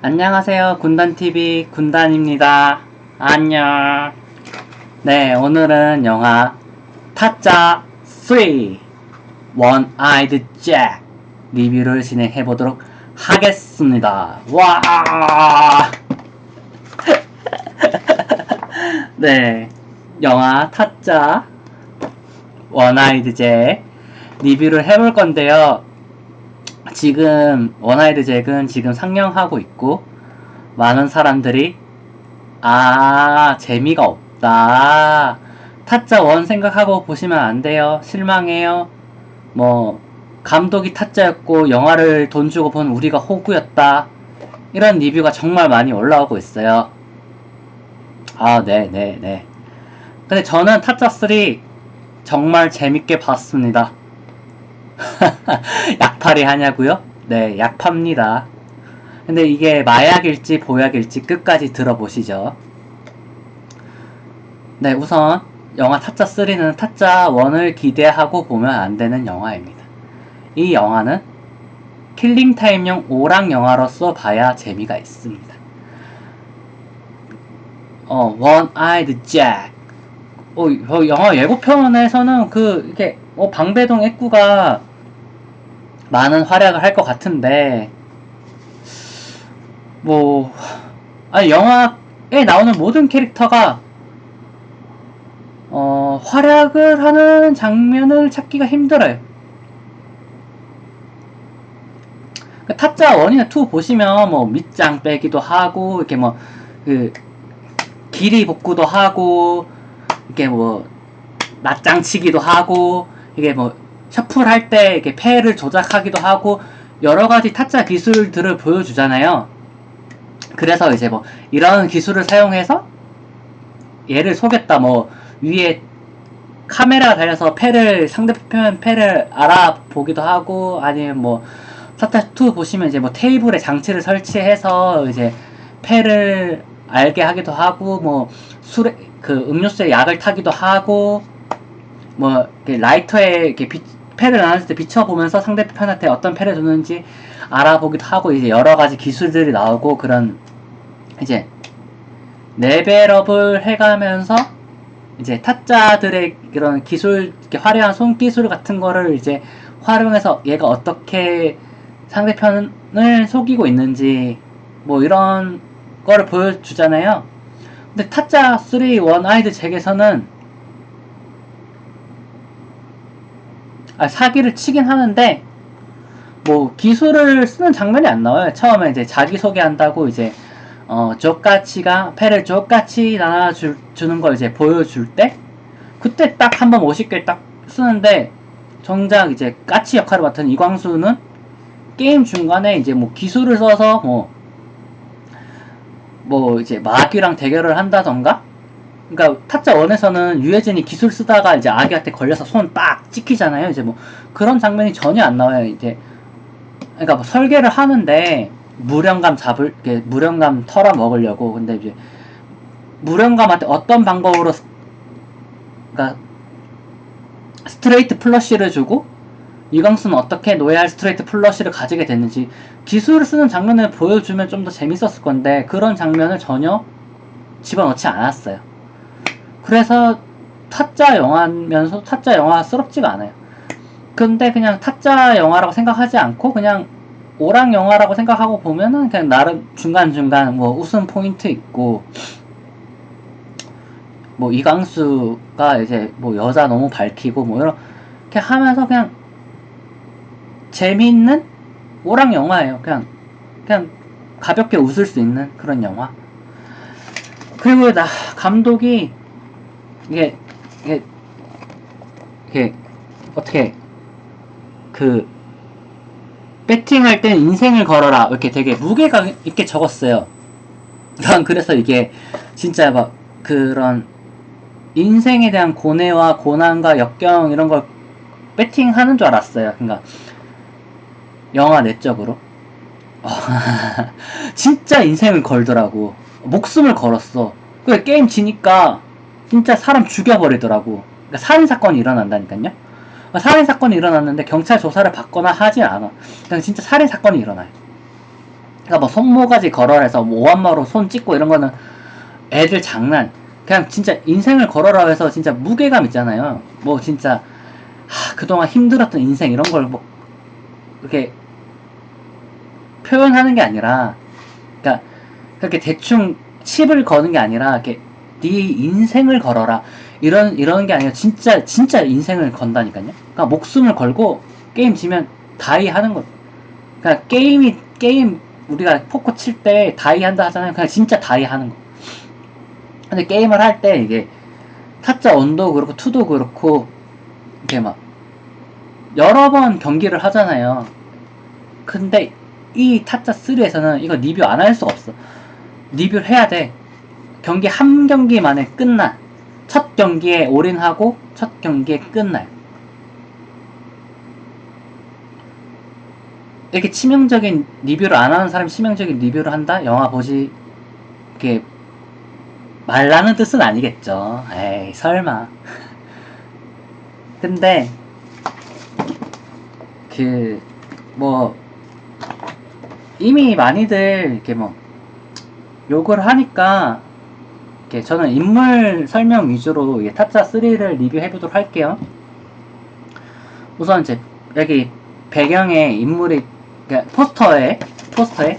안녕하세요. 군단TV 군단입니다. 안녕. 네, 오늘은 영화 타짜 3 One Eyed Jack 리뷰를 진행해 보도록 하겠습니다. 와! 네, 영화 타짜 One Eyed Jack 리뷰를 해볼 건데요. 지금 원아이드 잭은 지금 상영하고 있고 많은 사람들이 아 재미가 없다. 타짜 원 생각하고 보시면 안 돼요. 실망해요. 뭐 감독이 타짜였고 영화를 돈 주고 본 우리가 호구였다. 이런 리뷰가 정말 많이 올라오고 있어요. 아 네 네, 네. 근데 저는 타짜 3 정말 재밌게 봤습니다 약팔이 하냐고요? 네, 약팝니다. 근데 이게 마약일지 보약일지 끝까지 들어보시죠. 네, 우선 영화 타짜 3는 타짜 1을 기대하고 보면 안 되는 영화입니다. 이 영화는 킬링타임용 오락 영화로서 봐야 재미가 있습니다. 어, One Eyed Jack. 어, 어, 영화 예고편에서는 그, 이렇게, 어, 방배동 액구가 많은 활약을 할 것 같은데, 뭐, 아니, 영화에 나오는 모든 캐릭터가, 어, 활약을 하는 장면을 찾기가 힘들어요. 그 타짜 1이나 2 보시면, 뭐, 밑장 빼기도 하고, 이렇게 뭐, 그, 길이 복구도 하고, 이렇게 뭐, 낮장 치기도 하고, 이게 뭐, 셔플할 때 이렇게 패를 조작하기도 하고 여러 가지 타짜 기술들을 보여주잖아요. 그래서 이제 뭐 이런 기술을 사용해서 얘를 속였다 뭐 위에 카메라가 달려서 패를 상대편 패를 알아보기도 하고 아니면 뭐 타짜 2 보시면 이제 뭐 테이블에 장치를 설치해서 이제 패를 알게 하기도 하고 뭐 술에 그 음료수에 약을 타기도 하고 뭐 라이터에 이렇게 빛 패를 나눴을 때 비춰보면서 상대편한테 어떤 패를 줬는지 알아보기도 하고 이제 여러 가지 기술들이 나오고 그런 이제 레벨업을 해가면서 이제 타짜들의 그런 기술 화려한 손기술 같은 거를 이제 활용해서 얘가 어떻게 상대편을 속이고 있는지 뭐 이런 거를 보여주잖아요. 근데 타짜 3 원아이드 잭에서는 아, 사기를 치긴 하는데 뭐 기술을 쓰는 장면이 안 나와요. 처음에 이제 자기 소개한다고 이제 어 쪽가치가 패를 쪽같이 나눠 주는 걸 이제 보여줄 때 그때 딱 한번 50개 딱 쓰는데 정작 이제 까치 역할을 맡은 이광수는 게임 중간에 이제 뭐 기술을 써서 뭐뭐 뭐 이제 마귀랑 대결을 한다던가 그러니까 타짜 원에서는 유해진이 기술 쓰다가 이제 아기한테 걸려서 손딱 찍히잖아요. 이제 뭐 그런 장면이 전혀 안 나와요. 이제 그러니까 뭐 설계를 하는데 무령감 잡을 게 무령감 털어 먹으려고 근데 이제 무령감한테 어떤 방법으로 그러니까 스트레이트 플러시를 주고 이광수는 어떻게 노예할 스트레이트 플러시를 가지게 됐는지 기술을 쓰는 장면을 보여주면 좀 더 재밌었을 건데 그런 장면을 전혀 집어넣지 않았어요. 그래서 타짜 영화면서 타짜 영화스럽지가 않아요. 근데 그냥 타짜 영화라고 생각하지 않고 그냥 오락 영화라고 생각하고 보면은 그냥 나름 중간중간 뭐 웃음 포인트 있고 뭐 이광수가 이제 뭐 여자 너무 밝히고 뭐 이렇게 하면서 그냥 재미있는 오락 영화예요. 그냥 그냥 가볍게 웃을 수 있는 그런 영화. 그리고 나 감독이 이게 이게 이게 어떻게 그 배팅할 땐 인생을 걸어라 이렇게 되게 무게가 있게 적었어요. 난 그래서 이게 진짜 막 그런 인생에 대한 고뇌와 고난과 역경 이런 걸 배팅하는 줄 알았어요. 그러니까 영화 내적으로 진짜 인생을 걸더라고 목숨을 걸었어. 그 게임 지니까 진짜 사람 죽여버리더라고. 그러니까 살인 사건이 일어난다니까요. 그러니까 살인 사건이 일어났는데 경찰 조사를 받거나 하진 않아. 그냥 진짜 살인 사건이 일어나요. 그러니까 뭐 손모가지 걸어라 해서 뭐 오한마로 손 찍고 이런 거는 애들 장난. 그냥 진짜 인생을 걸어라 해서 진짜 무게감 있잖아요. 뭐 진짜 하, 그동안 힘들었던 인생 이런 걸 뭐 이렇게 표현하는 게 아니라 그러니까 그렇게 대충 칩을 거는 게 아니라 이렇게 네 인생을 걸어라 이런 이런 게 아니라 진짜 진짜 인생을 건다니까요. 그러니까 목숨을 걸고 게임 지면 다이 하는 거. 그러니까 게임이 게임 우리가 포커 칠 때 다이 한다 하잖아요. 그냥 진짜 다이 하는 거. 근데 게임을 할 때 이게 타짜 원도 그렇고 투도 그렇고 이렇게 막 여러 번 경기를 하잖아요. 근데 이 타짜 3에서는 이거 리뷰 안 할 수가 없어. 리뷰를 해야 돼. 경기 한 경기 만에 끝나. 첫 경기에 올인하고 첫 경기에 끝나요. 이렇게 치명적인 리뷰를 안 하는 사람이 치명적인 리뷰를 한다? 영화 보지 이렇게 말라는 뜻은 아니겠죠. 에이 설마. 근데 그 뭐 이미 많이들 이렇게 뭐 욕을 하니까 저는 인물 설명 위주로 타짜 3를 리뷰해 보도록 할게요. 우선 이제 여기 배경에 인물이 그러니까 포스터에 포스터에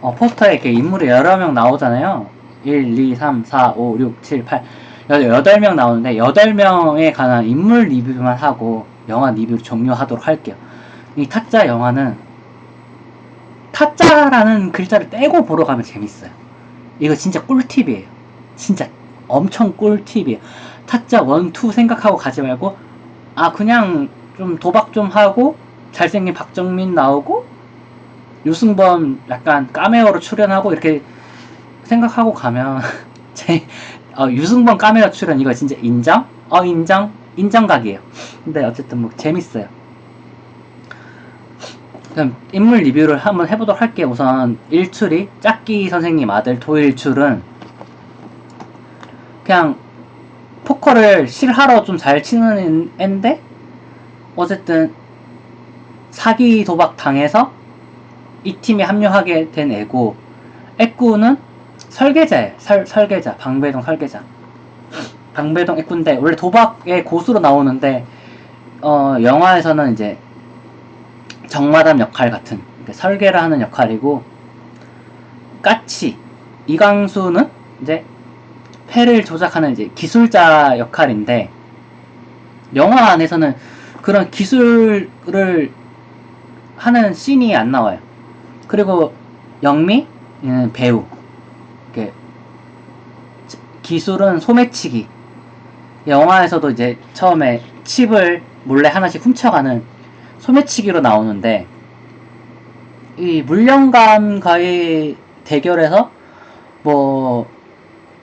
어 포스터에 이렇게 인물이 여러 명 나오잖아요. 1, 2, 3, 4, 5, 6, 7, 8 여덟 명 나오는데 여덟 명에 관한 인물 리뷰만 하고 영화 리뷰를 종료하도록 할게요. 이 타짜 영화는 타짜라는 글자를 떼고 보러 가면 재밌어요. 이거 진짜 꿀팁이에요. 진짜 엄청 꿀팁이에요. 타짜 1, 2 생각하고 가지 말고 아 그냥 좀 도박 좀 하고 잘생긴 박정민 나오고 유승범 약간 까메오로 출연하고 이렇게 생각하고 가면 제 어, 유승범 까메오 출연 이거 진짜 인정? 어 인정? 인정각이에요. 근데 어쨌든 뭐 재밌어요. 그럼 인물 리뷰를 한번 해보도록 할게요. 우선 일출이 짝기 선생님 아들 도일출은 그냥 포커를 실하러 좀 잘 치는 앤데 어쨌든 사기 도박 당해서 이 팀에 합류하게 된 애고 애꾸는 설계자예요. 설, 설계자 방배동 설계자 방배동 애꾼데 원래 도박의 고수로 나오는데 어 영화에서는 이제 정마담 역할 같은 설계를 하는 역할이고 까치 이광수는 이제 패를 조작하는 이제 기술자 역할인데 영화 안에서는 그런 기술을 하는 씬이 안 나와요. 그리고 영미는 배우. 이렇게 기술은 소매치기. 영화에서도 이제 처음에 칩을 몰래 하나씩 훔쳐가는 소매치기로 나오는데 이 물령감과의 대결에서 뭐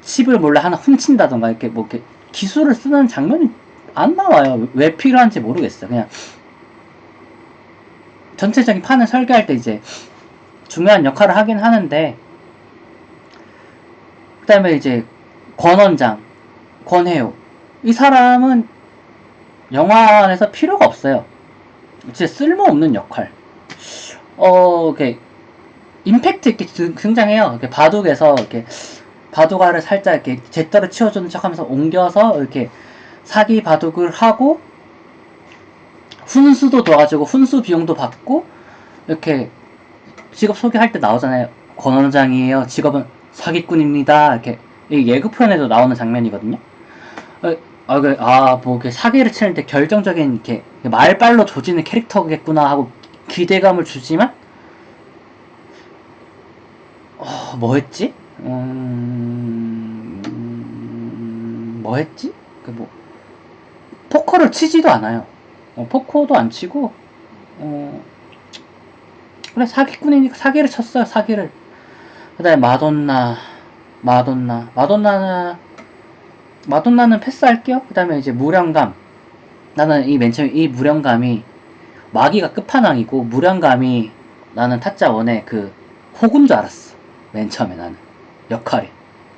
칩을 몰래 하나 훔친다던가 이렇게 뭐 이렇게 기술을 쓰는 장면이 안 나와요. 왜 필요한지 모르겠어요. 그냥 전체적인 판을 설계할 때 이제 중요한 역할을 하긴 하는데 그 다음에 이제 권원장, 권혜요 이 사람은 영화 안에서 필요가 없어요. 진짜 쓸모없는 역할. 어, 이렇게 임팩트 있게 등- 등장해요. 이렇게 바둑에서 이렇게 바둑알을 살짝 이렇게 제떨을 치워주는 척하면서 옮겨서 이렇게 사기 바둑을 하고 훈수도 도와주고 훈수 비용도 받고 이렇게 직업 소개할 때 나오잖아요. 권 원장이에요. 직업은 사기꾼입니다. 이렇게 이 예고 편에도 나오는 장면이거든요. 어, 아, 그, 아, 뭐, 이렇게 사기를 치는데 결정적인, 이렇게, 말빨로 조지는 캐릭터겠구나 하고 기대감을 주지만, 어, 뭐 했지? 음, 음, 뭐 했지? 그 뭐, 포커를 치지도 않아요. 어, 포커도 안 치고, 어, 그래, 사기꾼이니까 사기를 쳤어요, 사기를. 그 다음에 마돈나, 마돈나, 마돈나는, 마돈나는 패스할게요. 그 다음에 이제 무령감. 나는 이 맨 처음에 이 무령감이 마기가 끝판왕이고, 무령감이 나는 타짜 원의 그 호구인 줄 알았어. 맨 처음에 나는. 역할이.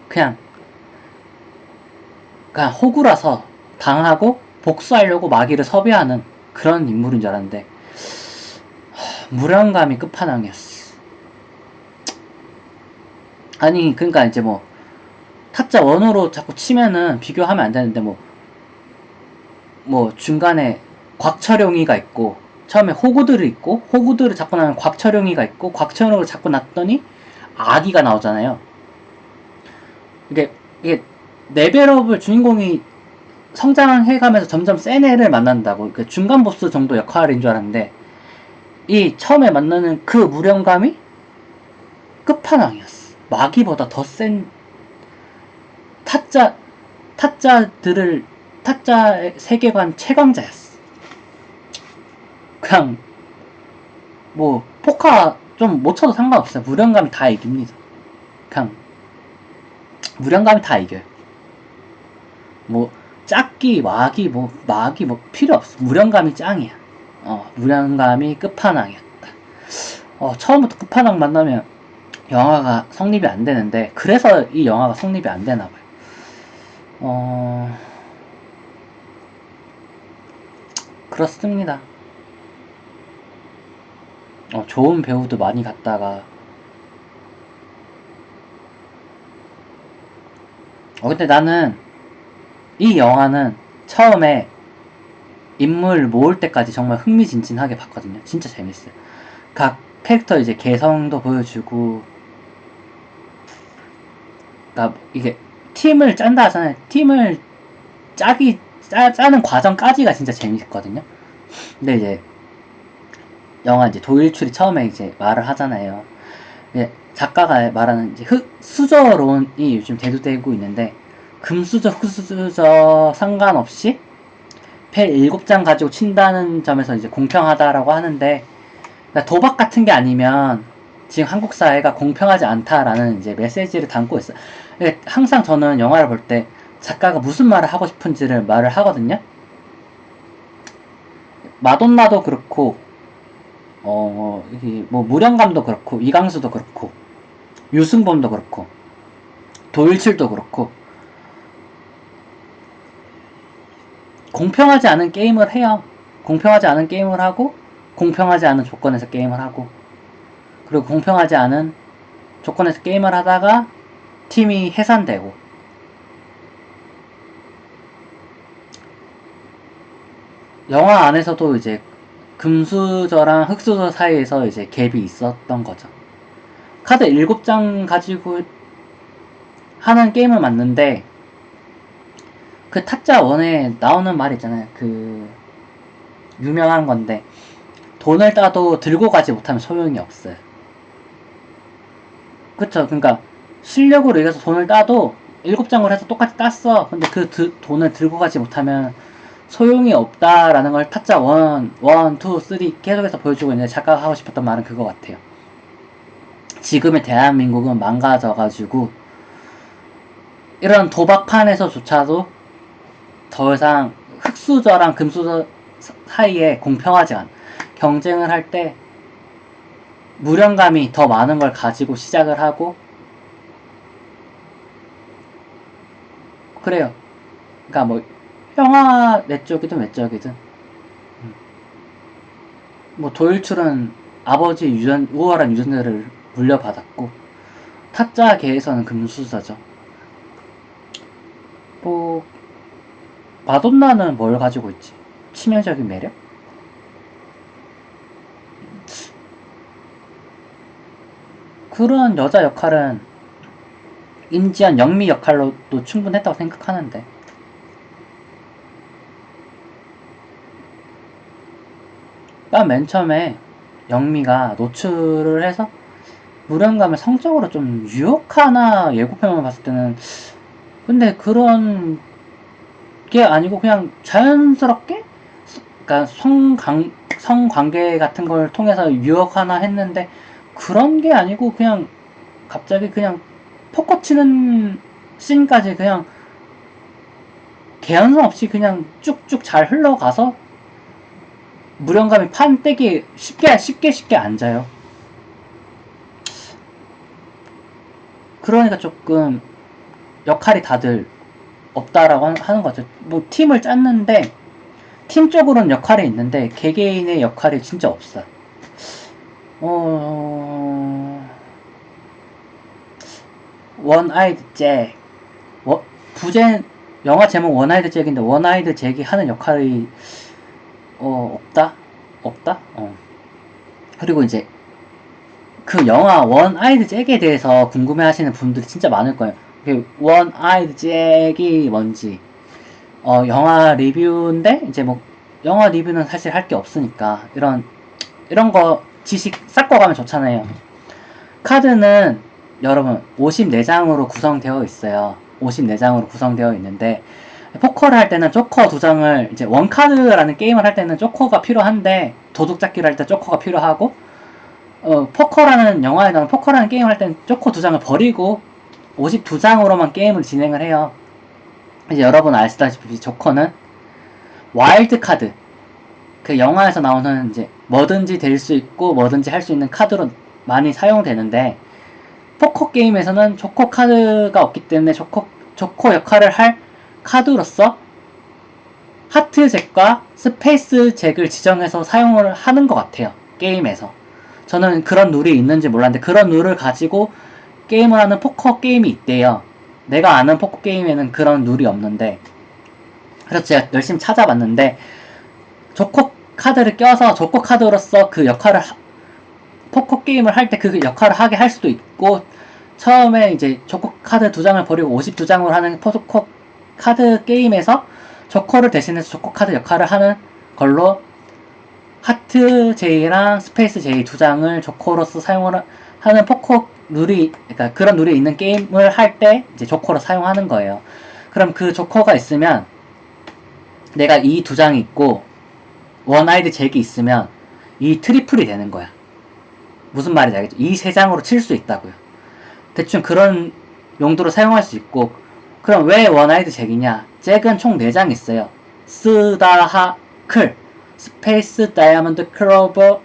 그냥, 그냥 호구라서 당하고 복수하려고 마기를 섭외하는 그런 인물인 줄 알았는데, 하, 무력감이 끝판왕이었어. 아니 그러니까 이제 뭐 타짜 원으로 자꾸 치면은 비교하면 안 되는데 뭐뭐 중간에 곽철용이가 있고 처음에 호구들이 있고 호구들을 잡고 나면 곽철용이가 있고 곽철용을 잡고 났더니 아기가 나오잖아요. 이게 이게 레벨업을 주인공이 성장해가면서 점점 센 애를 만난다고 그 중간 보스 정도 역할인 줄 알았는데 이 처음에 만나는 그 무령감이 끝판왕이었어. 마기보다 더 센 타짜 타짜들을 타짜 세계관 최강자였어. 그냥 뭐 포카 좀 못 쳐도 상관없어요. 무령감이 다 이깁니다. 그냥 무령감이 다 이겨요. 뭐 짝기, 와기, 뭐 마기 뭐 필요 없어. 무령감이 짱이야. 어, 무령감이 끝판왕이었다. 어, 처음부터 끝판왕 만나면 영화가 성립이 안 되는데 그래서 이 영화가 성립이 안 되나 봐요. 어 그렇습니다. 어, 좋은 배우도 많이 갔다가 어 근데 나는 이 영화는 처음에 인물 모을 때까지 정말 흥미진진하게 봤거든요. 진짜 재밌어요. 각 캐릭터 이제 개성도 보여주고 나 이게 팀을 짠다 하잖아요. 팀을 짜기 짜, 짜는 과정까지가 진짜 재밌거든요. 근데 이제 영화 이제 도일출이 처음에 이제 말을 하잖아요. 이제 작가가 말하는 이제 흑 수저론이 요즘 대두되고 있는데 금수저 흑수저 상관없이 패 7장 가지고 친다는 점에서 이제 공평하다라고 하는데 그러니까 도박 같은 게 아니면 지금 한국 사회가 공평하지 않다라는 이제 메시지를 담고 있어요. 근데 항상 저는 영화를 볼 때 작가가 무슨 말을 하고 싶은지를 말을 하거든요. 마돈나도 그렇고 어, 이뭐 무령감도 그렇고 이강수도 그렇고 유승범도 그렇고 도일칠도 그렇고 공평하지 않은 게임을 해요. 공평하지 않은 게임을 하고 공평하지 않은 조건에서 게임을 하고 그리고 공평하지 않은 조건에서 게임을 하다가 팀이 해산되고 영화 안에서도 이제 금수저랑 흑수저 사이에서 이제 갭이 있었던 거죠. 카드 7장 가지고 하는 게임을 맞는데 그 타짜 원에 나오는 말 있잖아요. 그 유명한 건데 돈을 따도 들고 가지 못하면 소용이 없어요. 그쵸? 그러니까 실력으로 의해서 돈을 따도 7장을 해서 똑같이 땄어. 근데 그 드- 돈을 들고 가지 못하면 소용이 없다라는 걸 타짜 1, 1, 2, 3 계속해서 보여주고 있는데 작가가 하고 싶었던 말은 그거 같아요. 지금의 대한민국은 망가져가지고 이런 도박판에서조차도 더 이상 흑수저랑 금수저 사- 사이에 공평하지 않아. 경쟁을 할 때 무령감이 더 많은 걸 가지고 시작을 하고 그래요. 그러니까 뭐 영화 내 쪽이든 외 쪽이든 음. 뭐 도일출은 아버지 유전 우월한 유전자를 물려받았고 타짜계에서는 금수저죠. 뭐 마돈나는 뭘 가지고 있지? 치명적인 매력? 그런 여자 역할은 임지한 영미 역할로도 충분했다고 생각하는데. 난맨 처음에 영미가 노출을 해서 무령감을 성적으로 좀 유혹하나 예고편만 봤을 때는 근데 그런 게 아니고 그냥 자연스럽게 그러니까 성관 성관계 같은 걸 통해서 유혹하나 했는데 그런 게 아니고 그냥 갑자기 그냥 포커 치는 씬까지 그냥 개연성 없이 그냥 쭉쭉 잘 흘러가서 무령감이 판때기 쉽게 쉽게 쉽게 앉아요. 그러니까 조금 역할이 다들 없다라고 하- 하는 거죠. 뭐 팀을 짰는데 팀적으로는 역할이 있는데 개개인의 역할이 진짜 없어. 어, 원아이드 잭. 워, 부제, 영화 제목 원아이드 잭인데, 원아이드 잭이 하는 역할이, 어, 없다? 없다? 어. 그리고 이제, 그 영화 원아이드 잭에 대해서 궁금해 하시는 분들이 진짜 많을 거예요. 그 원아이드 잭이 뭔지. 어, 영화 리뷰인데, 이제 뭐, 영화 리뷰는 사실 할 게 없으니까, 이런, 이런 거 지식 쌓고 가면 좋잖아요. 카드는 여러분 54장으로 구성되어 있어요. 54장으로 구성되어 있는데 포커를 할 때는 조커 두 장을 이제 원카드라는 게임을 할 때는 조커가 필요한데 도둑 잡기를 할 때 조커가 필요하고 어, 포커라는 영화에 나오는 포커라는 게임을 할 때는 조커 두 장을 버리고 52장으로만 게임을 진행을 해요. 이제 여러분 아시다시피 조커는 와일드 카드 그 영화에서 나오는 이제 뭐든지 될 수 있고 뭐든지 할 수 있는 카드로 많이 사용되는데 포커 게임에서는 조커 카드가 없기 때문에 조커, 조커 역할을 할 카드로서 하트 잭과 스페이스 잭을 지정해서 사용을 하는 것 같아요. 게임에서. 저는 그런 룰이 있는지 몰랐는데 그런 룰을 가지고 게임을 하는 포커 게임이 있대요. 내가 아는 포커 게임에는 그런 룰이 없는데 그래서 제가 열심히 찾아봤는데 조커 카드를 껴서 조커 카드로서 그 역할을 하- 포커 게임을 할 때 그 역할을 하게 할 수도 있고 처음에 이제 조커 카드 두 장을 버리고 52장으로 하는 포커 카드 게임에서 조커를 대신해서 조커 카드 역할을 하는 걸로 하트 J랑 스페이스 J 두 장을 조커로서 사용을 하- 하는 포커 룰이 그러니까 그런 룰이 있는 게임을 할 때 이제 조커로 사용하는 거예요. 그럼 그 조커가 있으면 내가 이 두 장이 있고 원 아이드 잭이 있으면 이 트리플이 되는 거야. 무슨 말인지 알겠죠? 이 세 장으로 칠 수 있다고요. 대충 그런 용도로 사용할 수 있고 그럼 왜 원아이드 잭이냐? 잭은 총 4장 있어요. 스다하 클 스페이스 다이아몬드 클로버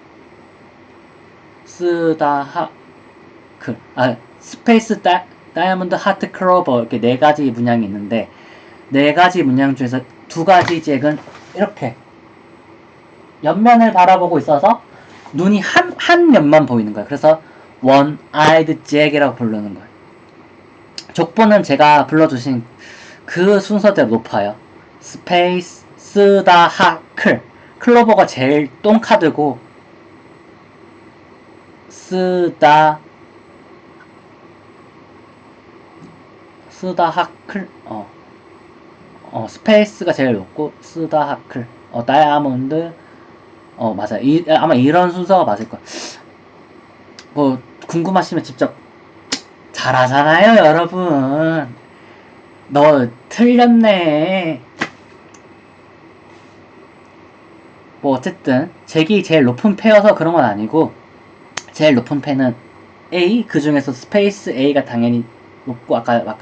스다하 클 아, 스페이스 다, 다이아몬드 하트 클로버 이렇게 네 가지 문양이 있는데 네 가지 문양 중에서 두 가지 잭은 이렇게 옆면을 바라보고 있어서 눈이 한, 한 면만 보이는 거예요. 그래서 원 아이드 잭이라고 부르는 거예요. 족보는 제가 불러주신 그 순서대로 높아요. 스페이스, 쓰다, 하, 클. 클로버가 제일 똥카드고, 쓰다, 쓰다, 하, 클, 어, 어, 스페이스가 제일 높고, 쓰다, 하, 클. 어, 다이아몬드, 어, 맞아요. 이, 아마 이런 순서가 맞을 거예요. 뭐, 궁금하시면 직접 잘하잖아요, 여러분. 너 틀렸네. 뭐, 어쨌든, 잭이 제일 높은 패여서 그런 건 아니고, 제일 높은 패는 A, 그 중에서 스페이스 A가 당연히 높고, 아까 막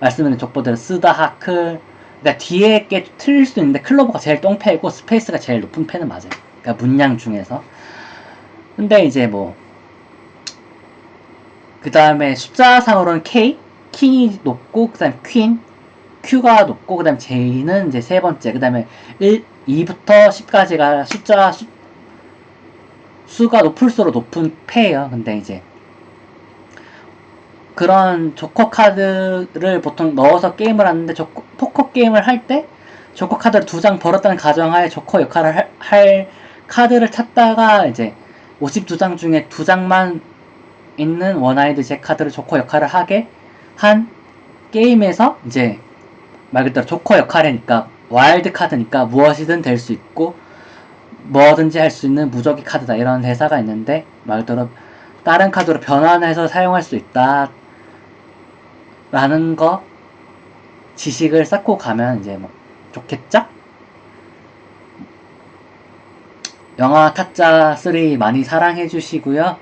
말씀드린 족보대로 쓰다 하클, 그러니까 뒤에 게 틀릴 수도 있는데, 클로버가 제일 똥패이고, 스페이스가 제일 높은 패는 맞아요. 그러니까 문양 중에서. 근데 이제 뭐, 그 다음에 숫자상으로는 K, 킹이 높고, 그 다음에 퀸, Q가 높고, 그 다음에 J는 이제 세 번째, 그 다음에 1, 2부터 10까지가 숫자, 수, 수가 높을수록 높은 패예요. 근데 이제, 그런 조커 카드를 보통 넣어서 게임을 하는데, 조커, 포커 게임을 할 때, 조커 카드를 두 장 벌었다는 가정하에 조커 역할을 할, 할 카드를 찾다가 이제 52장 중에 두 장만 있는 원아이드 잭 카드를 조커 역할을 하게 한 게임에서 이제 말 그대로 조커 역할이니까 와일드 카드니까 무엇이든 될 수 있고 뭐든지 할 수 있는 무적기 카드다 이런 대사가 있는데 말 그대로 다른 카드로 변환해서 사용할 수 있다 라는 거 지식을 쌓고 가면 이제 뭐 좋겠죠? 영화 타짜 3 많이 사랑해 주시고요.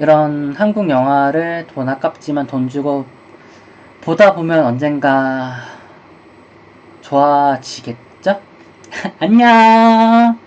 이런 한국 영화를 돈 아깝지만 돈 주고 보다 보면 언젠가 좋아지겠죠? 안녕!